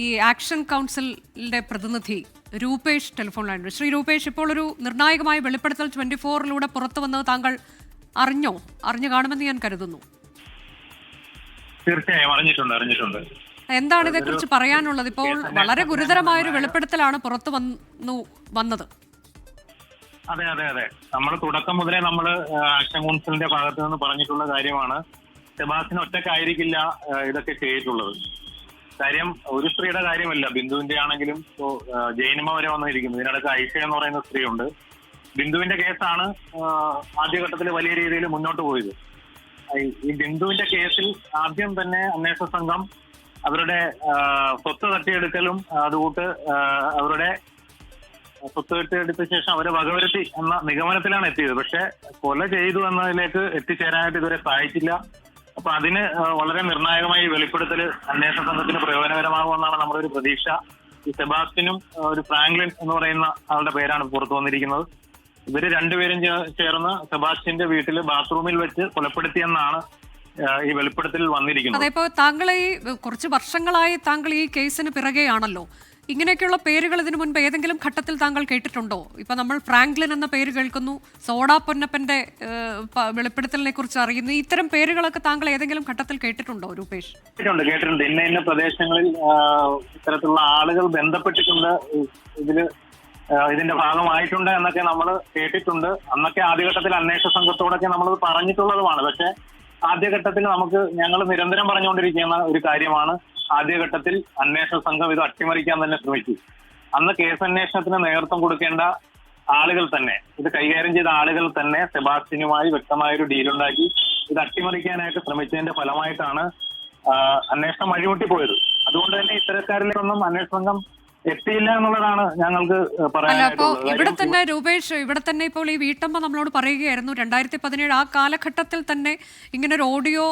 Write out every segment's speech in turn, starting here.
ഈ ആക്ഷൻ കൗൺസിലിന്റെ പ്രതിനിധി രൂപേഷ് ടെലിഫോൺ ലൈനിൽ ശ്രീ രൂപേഷ് ഇപ്പോൾ ഒരു നിർണായകമായ വെളിപ്പെടുത്തൽ ട്വന്റി ഫോറിലൂടെ പുറത്തു വന്നത് താങ്കൾ അറിഞ്ഞോ? അറിഞ്ഞു കാണുമെന്ന് ഞാൻ കരുതുന്നു. തീർച്ചയായും അറിഞ്ഞിട്ടുണ്ട് അറിഞ്ഞിട്ടുണ്ട്. എന്താണ് ഇതേക്കുറിച്ച് പറയാനുള്ളത്? ഇപ്പോൾ വളരെ ഗുരുതരമായ ഒരു വെളിപ്പെടുത്തലാണ് പുറത്തു വന്നു വന്നത്. അതെ അതെ അതെ. നമ്മൾ തുടക്കം മുതലേ നമ്മൾ ആക്ഷൻ കൗൺസിലിന്റെ ഭാഗത്ത് നിന്ന് പറഞ്ഞിട്ടുള്ള കാര്യമാണ്. സെബാസ്റ്റിന് ഒറ്റക്കായിരിക്കില്ല ഇതൊക്കെ ചെയ്തിട്ടുള്ളത്. കാര്യം ഒരു സ്ത്രീയുടെ കാര്യമല്ല. ബിന്ദുവിന്റെ ആണെങ്കിലും ഇപ്പോ ജയനിമ വരെ വന്നിരിക്കുന്നു. ഇതിനിടയ്ക്ക് ഐഷ എന്ന് പറയുന്ന സ്ത്രീയുണ്ട്. ബിന്ദുവിന്റെ കേസാണ് ആദ്യഘട്ടത്തിൽ വലിയ രീതിയിൽ മുന്നോട്ട് പോയത്. ഈ- ബിന്ദുവിന്റെ കേസിൽ ആദ്യം തന്നെ അന്വേഷണ സംഘം അവരുടെ സ്വത്ത് തട്ടിയെടുക്കലും അതുകൂട്ട് അവരുടെ സ്വത്ത് തട്ടിയെടുത്ത ശേഷം അവരെ വകവരുത്തി എന്ന നിഗമനത്തിലാണ് എത്തിയത്. പക്ഷെ കൊല ചെയ്തു എന്നതിലേക്ക് എത്തിച്ചേരാനായിട്ട് ഇതുവരെ സാധിച്ചില്ല. അപ്പൊ അതിന് വളരെ നിർണായകമായി വെളിപ്പെടുത്തൽ അന്വേഷണ സംഘത്തിന് പ്രയോജനകരമാകുമെന്നാണ് നമ്മുടെ ഒരു പ്രതീക്ഷ. ഈ സെബാസ്റ്റിനും ഒരു ഫ്രാങ്ക്ലിൻ എന്ന് പറയുന്ന ആളുടെ പേരാണ് പുറത്തു വന്നിരിക്കുന്നത്. ഇവർ രണ്ടുപേരും ചേർന്ന് സെബാസ്റ്റിന്റെ വീട്ടിൽ ബാത്റൂമിൽ വെച്ച് കൊലപ്പെടുത്തിയെന്നാണ് ഈ വെളിപ്പെടുത്തലിൽ വന്നിരിക്കുന്നത്. അതെ ഇപ്പോൾ താങ്കൾ ഈ കുറച്ച് വർഷങ്ങളായി താങ്കൾ ഈ കേസിന് പിറകെയാണല്ലോ. ഇങ്ങനെയൊക്കെയുള്ള പേരുകൾ ഇതിനു മുൻപ് ഏതെങ്കിലും ഘട്ടത്തിൽ താങ്കൾ കേട്ടിട്ടുണ്ടോ? ഇപ്പൊ നമ്മൾ ഫ്രാങ്ക്ലിൻ എന്ന പേര് കേൾക്കുന്നു സോഡാ പൊന്നപ്പന്റെ വെളിപ്പെടുത്തലിനെ കുറിച്ച് അറിയുന്നു. ഇത്തരം പേരുകളൊക്കെ താങ്കൾ ഏതെങ്കിലും ഘട്ടത്തിൽ കേട്ടിട്ടുണ്ടോ രൂപേഷ്? കേട്ടിട്ടുണ്ട് കേട്ടിട്ടുണ്ട്. ഇന്ന ഇന്ന പ്രദേശങ്ങളിൽ ഇത്തരത്തിലുള്ള ആളുകൾ ബന്ധപ്പെട്ടിട്ടുണ്ട് ഇതിൽ ഇതിന്റെ ഭാഗമായിട്ടുണ്ട് എന്നൊക്കെ നമ്മൾ കേട്ടിട്ടുണ്ട്. അന്നൊക്കെ ആദ്യഘട്ടത്തിൽ അന്വേഷണ സംഘത്തോടൊക്കെ നമ്മൾ പറഞ്ഞിട്ടുള്ളതുമാണ്. പക്ഷെ ആദ്യഘട്ടത്തിൽ നമുക്ക് ഞങ്ങൾ നിരന്തരം പറഞ്ഞുകൊണ്ടിരിക്കുന്ന ഒരു കാര്യമാണ്. ആദ്യഘട്ടത്തിൽ അന്വേഷണ സംഘം ഇത് അട്ടിമറിക്കാൻ തന്നെ ശ്രമിച്ചു. അന്ന് കേസന്വേഷണത്തിന് നേതൃത്വം കൊടുക്കേണ്ട ആളുകൾ തന്നെ ഇത് കൈകാര്യം ചെയ്ത ആളുകൾ തന്നെ സെബാസ്റ്റിനുമായി വ്യക്തമായ ഒരു ഡീലുണ്ടാക്കി ഇത് അട്ടിമറിക്കാനായിട്ട് ശ്രമിച്ചതിന്റെ ഫലമായിട്ടാണ് അന്വേഷണം വഴിമുട്ടി പോയത്. അതുകൊണ്ട് തന്നെ ഇത്തരക്കാരിലൊന്നും അന്വേഷണ സംഘം എത്തിയില്ല എന്നുള്ളതാണ് ഞങ്ങൾക്ക് അല്ല അപ്പോ ഇവിടെ തന്നെ രൂപേഷ് ഇവിടെ തന്നെ ഇപ്പോൾ ഈ വീട്ടമ്മ നമ്മളോട് പറയുകയായിരുന്നു രണ്ടായിരത്തി പതിനേഴ് ആ കാലഘട്ടത്തിൽ തന്നെ ഇങ്ങനെ ഒരു ഓഡിയോ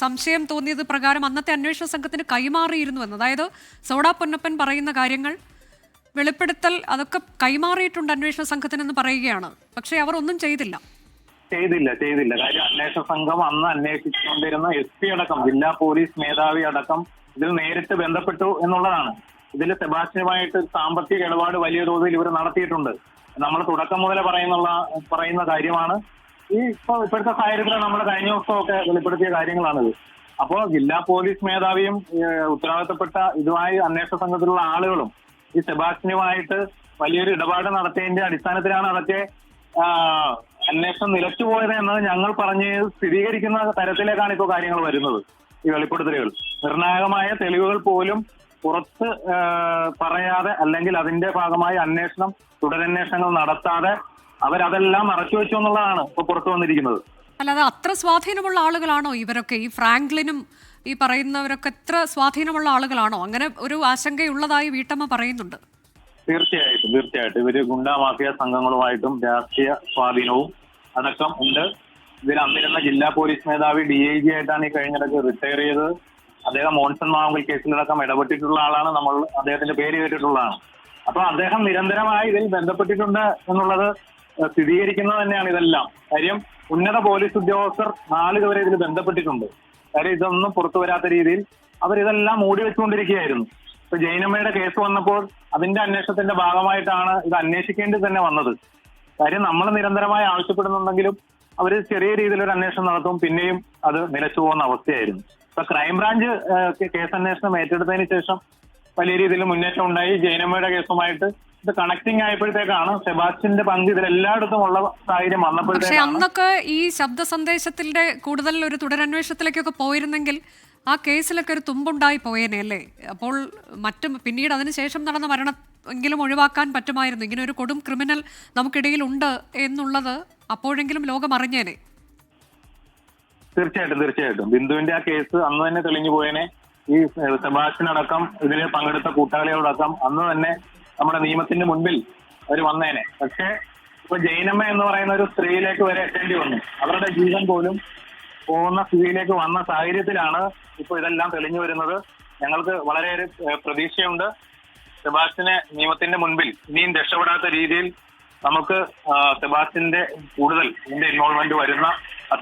സംശയം തോന്നിയത് പ്രകാരം അന്നത്തെ അന്വേഷണ സംഘത്തിന് കൈമാറിയിരുന്നു എന്ന്. അതായത് സോഡാ പൊന്നപ്പൻ പറയുന്ന കാര്യങ്ങൾ വെളിപ്പെടുത്തൽ അതൊക്കെ കൈമാറിയിട്ടുണ്ട് അന്വേഷണ സംഘത്തിനെന്ന് പറയുകയാണ്. പക്ഷെ അവർ ഒന്നും ചെയ്തില്ല. ചെയ്തില്ല ചെയ്തില്ല. കാര്യം അന്വേഷണ സംഘം അന്ന് അന്വേഷിച്ചുകൊണ്ടിരുന്ന എസ് പി അടക്കം ജില്ലാ പോലീസ് മേധാവി അടക്കം ഇതിൽ നേരിട്ട് ബന്ധപ്പെട്ടു എന്നുള്ളതാണ്. ഇതിൽ സെബാസ്റ്റിനുമായിട്ട് സാമ്പത്തിക ഇടപാട് വലിയ തോതിൽ ഇവർ നടത്തിയിട്ടുണ്ട്. നമ്മൾ തുടക്കം മുതലേ പറയുന്നുള്ള പറയുന്ന കാര്യമാണ്. ഈ ഇപ്പൊ ഇപ്പോഴത്തെ സാഹചര്യത്തിൽ നമ്മൾ കഴിഞ്ഞ ദിവസമൊക്കെ വെളിപ്പെടുത്തിയ കാര്യങ്ങളാണിത്. അപ്പോ ജില്ലാ പോലീസ് മേധാവിയും ഉത്തരവാദിത്തപ്പെട്ട ഇതുമായി അന്വേഷണ സംഘത്തിലുള്ള ആളുകളും ഈ സെബാസ്റ്റിനുമായിട്ട് വലിയൊരു ഇടപാട് നടത്തിയതിന്റെ അടിസ്ഥാനത്തിലാണ് അതൊക്കെ അന്വേഷണം നിലച്ചുപോയത് എന്നത് ഞങ്ങൾ പറഞ്ഞ് സ്ഥിരീകരിക്കുന്ന തരത്തിലേക്കാണ് ഇപ്പോൾ കാര്യങ്ങൾ വരുന്നത് ഈ വെളിപ്പെടുത്തലുകൾ. നിർണായകമായ തെളിവുകൾ പോലും പുറത്ത് പറയാതെ അല്ലെങ്കിൽ അതിന്റെ ഭാഗമായി അന്വേഷണം തുടരന്വേഷണങ്ങൾ നടത്താതെ അവരതെല്ലാം മറച്ചു വെച്ചു എന്നുള്ളതാണ് ഇപ്പൊ പുറത്തു വന്നിരിക്കുന്നത്. അല്ലാതെ അത്ര സ്വാധീനമുള്ള ആളുകളാണോ ഇവരൊക്കെ? ഈ ഫ്രാങ്ക്ലിനും ഈ പറയുന്നവരൊക്കെ എത്ര സ്വാധീനമുള്ള ആളുകളാണോ? അങ്ങനെ ഒരു ആശങ്കയുള്ളതായി വീട്ടമ്മ പറയുന്നുണ്ട്. തീർച്ചയായിട്ടും തീർച്ചയായിട്ടും. ഇവർ ഗുണ്ടാ മാഫിയ സംഘങ്ങളുമായിട്ടും രാഷ്ട്രീയ സ്വാധീനവും അടക്കം ഉണ്ട്. ഇതിൽ അന്നിരുന്ന ജില്ലാ പോലീസ് മേധാവി ഡി ഐ ജി ആയിട്ടാണ് ഈ കഴിഞ്ഞിടയ്ക്ക് റിട്ടയർ ചെയ്തത്. അദ്ദേഹം മോൺസൺ മാവങ്കൽ കേസിലടക്കം ഇടപെട്ടിട്ടുള്ള ആളാണ്. നമ്മൾ അദ്ദേഹത്തിന്റെ പേര് കേട്ടിട്ടുള്ളതാണ്. അപ്പൊ അദ്ദേഹം നിരന്തരമായി ഇതിൽ ബന്ധപ്പെട്ടിട്ടുണ്ട് എന്നുള്ളത് സ്ഥിരീകരിക്കുന്നത് തന്നെയാണ് ഇതെല്ലാം. കാര്യം ഉന്നത പോലീസ് ഉദ്യോഗസ്ഥർ നാലുപേരെ ഇതിൽ ബന്ധപ്പെട്ടിട്ടുണ്ട്. കാര്യം ഇതൊന്നും പുറത്തു വരാത്ത രീതിയിൽ അവരിതെല്ലാം മൂടി വെച്ചുകൊണ്ടിരിക്കുകയായിരുന്നു. ഇപ്പൊ ജൈനമ്മയുടെ കേസ് വന്നപ്പോൾ അതിന്റെ അന്വേഷണത്തിന്റെ ഭാഗമായിട്ടാണ് ഇത് അന്വേഷിക്കേണ്ടി തന്നെ വന്നത്. കാര്യം നമ്മൾ നിരന്തരമായി ആവശ്യപ്പെടുന്നുണ്ടെങ്കിലും അവർ ചെറിയ രീതിയിൽ ഒരു അന്വേഷണം നടത്തും പിന്നെയും അത് നിലച്ചു പോകുന്ന അവസ്ഥയായിരുന്നു. ഇപ്പൊ ക്രൈംബ്രാഞ്ച് കേസ് അന്വേഷണം ഏറ്റെടുത്തതിന് ശേഷം വലിയ രീതിയിൽ മുന്നേറ്റം ഉണ്ടായി. ജൈനമ്മയുടെ കേസുമായിട്ട് ഇത് കണക്ടിങ് ആയപ്പോഴത്തേക്കാണ് സെബാസ്റ്റിന്റെ പങ്ക് ഇതിൽ എല്ലായിടത്തും ഉള്ള സാഹചര്യം വന്നപ്പോഴത്തേക്ക് അന്നൊക്കെ ഈ ശബ്ദ സന്ദേശത്തിന്റെ കൂടുതൽ ഒരു തുടരന്വേഷണത്തിലേക്കൊക്കെ പോയിരുന്നെങ്കിൽ ആ കേസിലൊക്കെ ഒരു തുമ്പുണ്ടായി പോയേനെ അല്ലേ? അപ്പോൾ മറ്റും പിന്നീട് അതിനുശേഷം നടന്ന മരണം എങ്കിലും ഒഴിവാക്കാൻ പറ്റുമായിരുന്നു. ഇങ്ങനെ ഒരു കൊടും ക്രിമിനൽ നമുക്കിടയിൽ ഉണ്ട് എന്നുള്ളത് അപ്പോഴെങ്കിലും ലോകം അറിഞ്ഞേനെ. തീർച്ചയായിട്ടും തീർച്ചയായിട്ടും. ബിന്ദുവിന്റെ ആ കേസ് അന്ന് തന്നെ തെളിഞ്ഞു പോയനെ. ഈ സെബാസ്റ്റിനടക്കം ഇതിൽ പങ്കെടുത്ത കൂട്ടാളികളടക്കം അന്ന് തന്നെ നമ്മുടെ നിയമത്തിന്റെ മുൻപിൽ അവർ വന്നേനെ. പക്ഷേ ഇപ്പൊ ജൈനമ്മ എന്ന് പറയുന്ന ഒരു സ്ത്രീയിലേക്ക് വരെ എത്തേണ്ടി വന്നു. അവരുടെ ജീവൻ പോലും പോകുന്ന സ്ഥിതിയിലേക്ക് വന്ന സാഹചര്യത്തിലാണ് ഇപ്പൊ ഇതെല്ലാം തെളിഞ്ഞു വരുന്നത്. ഞങ്ങൾക്ക് വളരെയേറെ പ്രതീക്ഷയുണ്ട്. സെബാസ്റ്റിനെ നിയമത്തിന്റെ മുൻപിൽ ഇനിയും രക്ഷപ്പെടാത്ത രീതിയിൽ നമുക്ക് സെബാസ്റ്റിന്റെ കൂടുതൽ ഇതിന്റെ ഇൻവോൾവ്മെന്റ് വരുന്ന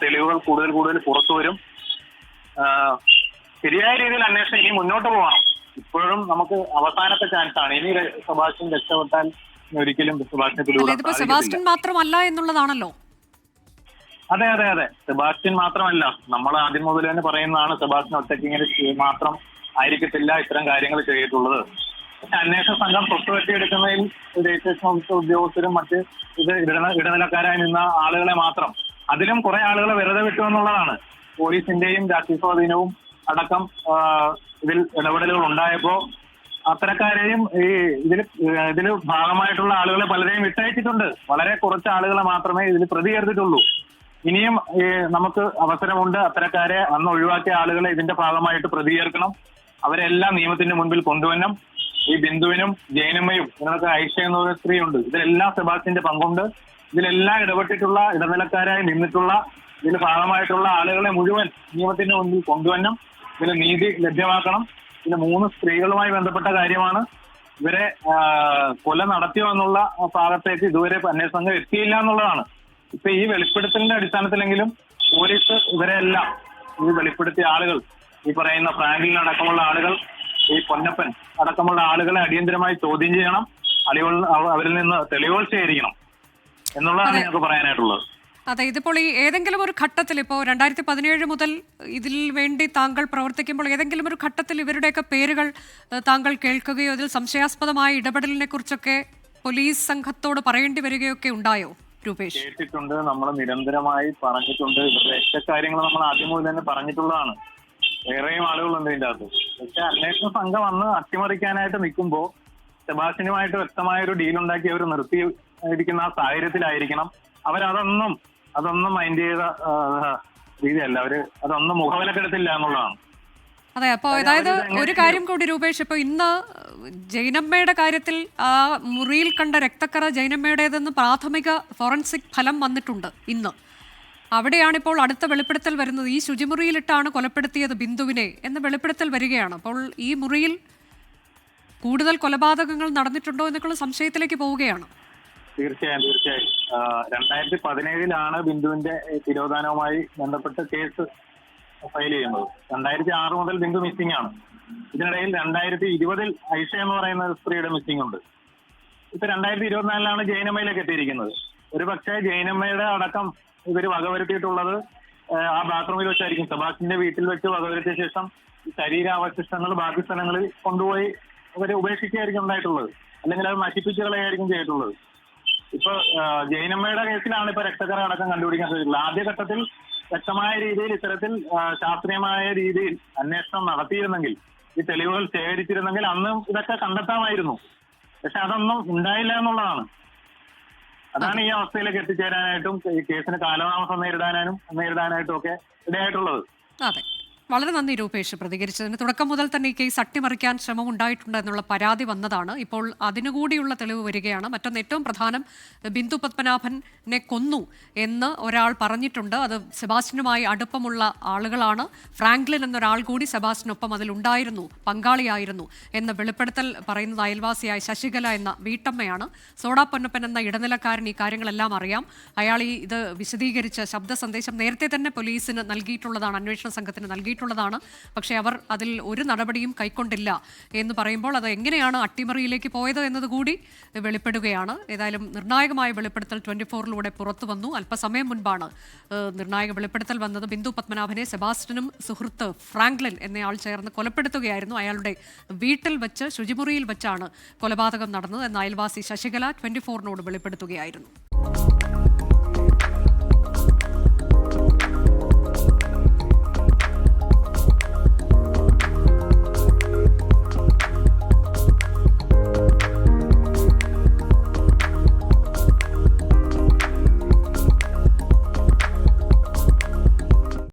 തെളിവുകൾ കൂടുതൽ കൂടുതൽ പുറത്തു വരും. ശരിയായ രീതിയിൽ അന്വേഷണം ഇനി മുന്നോട്ട് പോകണം. ഇപ്പോഴും നമുക്ക് അവസാനത്തെ ചാൻസ് ആണ് ഇനി സെബാസ്റ്റ്യൻ രക്ഷപ്പെട്ടാൽ ഒരിക്കലും. സെബാസ്റ്റ്യൻ മാത്രമല്ല എന്നുള്ളതാണല്ലോ. അതെ അതെ അതെ. സെബാസ്റ്റ്യൻ മാത്രമല്ല. നമ്മൾ ആദ്യം മുതൽ തന്നെ പറയുന്നതാണ് സെബാസ്റ്റ്യൻ ഒറ്റയ്ക്ക് ഇങ്ങനെ മാത്രം ആയിരിക്കത്തില്ല ഇത്തരം കാര്യങ്ങൾ ചെയ്തിട്ടുള്ളത്. പക്ഷെ അന്വേഷണ സംഘം തൊട്ടുപറ്റിയെടുക്കുന്നതിൽ രജിസ്ട്രേഷൻ ഓഫീസർ ഉദ്യോഗസ്ഥരും മറ്റ് ഇത് ഇടന ഇടനിലക്കാരായി നിന്ന ആളുകളെ മാത്രം അതിലും കുറെ ആളുകളെ വെറുതെ വിട്ടു എന്നുള്ളതാണ്. പോലീസിന്റെയും രാഷ്ട്രീയ സ്വാധീനവും അടക്കം ഇതിൽ ഇടപെടലുകൾ ഉണ്ടായപ്പോ അത്തരക്കാരെയും ഈ ഇതിൽ ഇതിൽ ഭാഗമായിട്ടുള്ള ആളുകളെ പലരെയും വിട്ടയച്ചിട്ടുണ്ട്. വളരെ കുറച്ച് ആളുകളെ മാത്രമേ ഇതിൽ പ്രതി ചേർത്തിട്ടുള്ളൂ ഇനിയും നമുക്ക് അവസരമുണ്ട് അത്തരക്കാരെ അന്ന് ഒഴിവാക്കിയ ആളുകളെ ഇതിന്റെ ഭാഗമായിട്ട് പ്രതി ചേർക്കണം അവരെല്ലാം നിയമത്തിന്റെ മുൻപിൽ കൊണ്ടുവരണം. ഈ ബിന്ദുവിനും ജയനമ്മയും ഇതിനൊക്കെ ഐഷ എന്ന സ്ത്രീയുണ്ട്. ഇതിലെല്ലാം സെബാസ്റ്റിന്റെ പങ്കുണ്ട്. ഇതിലെല്ലാം ഇടപെട്ടിട്ടുള്ള ഇടനിലക്കാരായി നിന്നിട്ടുള്ള ഇതിൽ ഭാഗമായിട്ടുള്ള ആളുകളെ മുഴുവൻ നിയമത്തിന്റെ മുന്നിൽ കൊണ്ടുവരണം. ഇതിന് നീതി ലഭ്യമാക്കണം. ഇതിന് മൂന്ന് സ്ത്രീകളുമായി ബന്ധപ്പെട്ട കാര്യമാണ്. ഇവരെ കൊല നടത്തിയോ എന്നുള്ള ഭാഗത്തേക്ക് ഇതുവരെ അന്വേഷണ സംഘം എത്തിയില്ല എന്നുള്ളതാണ്. ഇപ്പൊ ഈ വെളിപ്പെടുത്തലിന്റെ അടിസ്ഥാനത്തിലെങ്കിലും പോലീസ് ഇവരെല്ലാം ഈ വെളിപ്പെടുത്തിയ ആളുകൾ ഈ പറയുന്ന ഫ്രാങ്കിലിൻ അടക്കമുള്ള ആളുകൾ ഈ പൊന്നപ്പൻ അടക്കമുള്ള ആളുകളെ അടിയന്തരമായി ചോദ്യം ചെയ്യണം. അളികൾ അവരിൽ നിന്ന് തെളിവുകൾ ശേഖരിക്കണം. എന്നുള്ളതാണ് ഞങ്ങൾക്ക് പറയാനായിട്ടുള്ളത്. അതെ ഇതിപ്പോൾ ഈ ഏതെങ്കിലും ഒരു ഘട്ടത്തിൽ ഇപ്പോൾ രണ്ടായിരത്തി പതിനേഴ് മുതൽ ഇതിൽ വേണ്ടി താങ്കൾ പ്രവർത്തിക്കുമ്പോൾ ഏതെങ്കിലും ഒരു ഘട്ടത്തിൽ ഇവരുടെയൊക്കെ പേരുകൾ താങ്കൾ കേൾക്കുകയോ അതിൽ സംശയാസ്പദമായ ഇടപെടലിനെ കുറിച്ചൊക്കെ പോലീസ് സംഘത്തോട് പറയേണ്ടി വരികയൊക്കെ ഉണ്ടായോ രൂപേഷ്? കേട്ടിട്ടുണ്ട് നമ്മൾ നിരന്തരമായി പറഞ്ഞിട്ടുണ്ട്. ഇവരുടെ കാര്യങ്ങൾ നമ്മൾ ആദ്യം മുതൽ തന്നെ പറഞ്ഞിട്ടുള്ളതാണ്. വേറെയും ആളുകളുണ്ട് ഇതിന്റെ അകത്ത്. പക്ഷെ അന്വേഷണ സംഘം വന്ന് അട്ടിമറിക്കാനായിട്ട് നിൽക്കുമ്പോൾ സെബാസ്റ്റിനുമായിട്ട് വ്യക്തമായ ഒരു ഡീൽ ഉണ്ടാക്കി അവർ നിർത്തി. ഇരിക്കുന്ന ആ സാഹചര്യത്തിലായിരിക്കണം. അവരതൊന്നും അതൊന്നും മൈൻഡ് ചെയ്ത രീതിയല്ല. അവർ അതൊന്നും മുഖവിലക്കെടുത്തില്ല എന്നുള്ളതാണ്. അതെ അപ്പോൾ അതായത് ഒരു കാര്യം കൂടി രൂപേഷ് ഇപ്പോൾ ഇന്ന് ജൈനമ്മയുടെ കാര്യത്തിൽ ആ മുറിയിൽ കണ്ട രക്തക്കറ ജൈനമ്മയുടേതെന്ന് പ്രാഥമിക ഫോറൻസിക് ഫലം വന്നിട്ടുണ്ട് ഇന്ന്. അവിടെയാണ് ഇപ്പോൾ അടുത്ത വെളിപ്പെടുത്തൽ വരുന്നത്. ഈ ശുചിമുറിയിലിട്ടാണ് കൊലപ്പെടുത്തിയത് ബിന്ദുവിനെ എന്ന് വെളിപ്പെടുത്തൽ വരികയാണ്. അപ്പോൾ ഈ മുറിയിൽ കൂടുതൽ കൊലപാതകങ്ങൾ നടന്നിട്ടുണ്ടോ എന്നൊക്കെയുള്ള സംശയത്തിലേക്ക് പോവുകയാണ്. തീർച്ചയായും തീർച്ചയായും. രണ്ടായിരത്തി പതിനേഴിലാണ് ബിന്ദുവിന്റെ തിരോധാനവുമായി ബന്ധപ്പെട്ട് കേസ് ഫയൽ ചെയ്യുന്നത്. രണ്ടായിരത്തി ആറ് മുതൽ ബിന്ദു മിസ്സിംഗ് ആണ്. ഇതിനിടയിൽ രണ്ടായിരത്തി ഇരുപതിൽ ഐഷ എന്ന് പറയുന്ന സ്ത്രീയുടെ മിസ്സിംഗ് ഉണ്ട്. ഇപ്പൊ രണ്ടായിരത്തി ഇരുപത്തിനാലിലാണ് ജൈനമ്മയിലേക്ക് എത്തിയിരിക്കുന്നത്. ഒരു പക്ഷേ ജൈനമ്മയുടെ അടക്കം ഇവർ വകവരുത്തിയിട്ടുള്ളത് ആ, ബാത്റൂമിൽ വെച്ചായിരിക്കും. സെബാസ്റ്റിന്റെ വീട്ടിൽ വെച്ച് വകവരുത്തിയ ശേഷം ശരീര ശരീരാവശിഷ്ടങ്ങൾ ബാക്കി സ്ഥലങ്ങളിൽ കൊണ്ടുപോയി അവരെ ഉപേക്ഷിക്കുകയായിരിക്കും ഉണ്ടായിട്ടുള്ളത്. അല്ലെങ്കിൽ അത് നശിപ്പിച്ചു കളയായിരിക്കും ചെയ്തിട്ടുള്ളത്. ഇപ്പൊ ജയനമ്മയുടെ കേസിലാണ് ഇപ്പൊ രക്തക്കറ അടക്കം കണ്ടുപിടിക്കാൻ സാധിച്ചിട്ടുള്ളത് ആദ്യഘട്ടത്തിൽ വ്യക്തമായ രീതിയിൽ ഇത്തരത്തിൽ ശാസ്ത്രീയമായ രീതിയിൽ അന്വേഷണം നടത്തിയിരുന്നെങ്കിൽ ഈ തെളിവുകൾ ശേഖരിച്ചിരുന്നെങ്കിൽ അന്ന് ഇതൊക്കെ കണ്ടെത്താമായിരുന്നു. പക്ഷെ അതൊന്നും ഉണ്ടായില്ല എന്നുള്ളതാണ്. അതാണ് ഈ അവസ്ഥയിലേക്ക് എത്തിച്ചേരാനായിട്ടും ഈ കേസിന് കാലതാമസം നേരിടാനും നേരിടാനായിട്ടും ഒക്കെ ഇടയായിട്ടുള്ളത്. അതെ. വളരെ നന്ദി രൂപേഷ് പ്രതികരിച്ചതിന്. തുടക്കം മുതൽ തന്നെ ഈ കേസ് അട്ടിമറിക്കാൻ ശ്രമം ഉണ്ടായിട്ടുണ്ട് എന്നുള്ള പരാതി വന്നതാണ്. ഇപ്പോൾ അതിനുകൂടിയുള്ള തെളിവ് വരികയാണ്. മറ്റൊന്ന് ഏറ്റവും പ്രധാനം ബിന്ദു പത്മനാഭനെ കൊന്നു എന്ന് ഒരാൾ പറഞ്ഞിട്ടുണ്ട്. അത് സെബാസ്റ്റിനുമായി അടുപ്പമുള്ള ആളുകളാണ്. ഫ്രാങ്ക്ലിൻ എന്നൊരാൾ കൂടി സെബാസ്റ്റിനൊപ്പം അതിലുണ്ടായിരുന്നു പങ്കാളിയായിരുന്നു എന്ന വെളിപ്പെടുത്തൽ പറയുന്നത് അയൽവാസിയായ ശശികല എന്ന വീട്ടമ്മയാണ്. സോഡാ പൊന്നപ്പൻ എന്ന ഇടനിലക്കാരൻ ഈ കാര്യങ്ങളെല്ലാം അറിയാം. അയാൾ ഈ ഇത് വിശദീകരിച്ച ശബ്ദ സന്ദേശം നേരത്തെ തന്നെ പോലീസിന് നൽകിയിട്ടുള്ളതാണ് അന്വേഷണ സംഘത്തിന് നൽകിയിട്ടുള്ളതാണ്. പക്ഷേ അവർ അതിൽ ഒരു നടപടിയും കൈക്കൊണ്ടില്ല എന്ന് പറയുമ്പോൾ അത് എങ്ങനെയാണ് അട്ടിമറിയിലേക്ക് പോയത് എന്നതുകൂടി വെളിപ്പെടുകയാണ്. ഏതായാലും നിർണായകമായ വെളിപ്പെടുത്തൽ ട്വന്റി ഫോറിലൂടെ പുറത്തു വന്നു. അല്പസമയം മുൻപാണ് നിർണായക വെളിപ്പെടുത്തൽ വന്നത്. ബിന്ദു പത്മനാഭനെ സെബാസ്റ്റനും സുഹൃത്ത് ഫ്രാങ്ക്ലിൻ എന്നയാൾ ചേർന്ന് കൊലപ്പെടുത്തുകയായിരുന്നു. അയാളുടെ വീട്ടിൽ വെച്ച് ശുചിമുറിയിൽ വെച്ചാണ് കൊലപാതകം നടന്നത്. എന്ന് അയൽവാസി ശശികല ട്വന്റി ഫോറിനോട് വെളിപ്പെടുത്തുകയായിരുന്നു.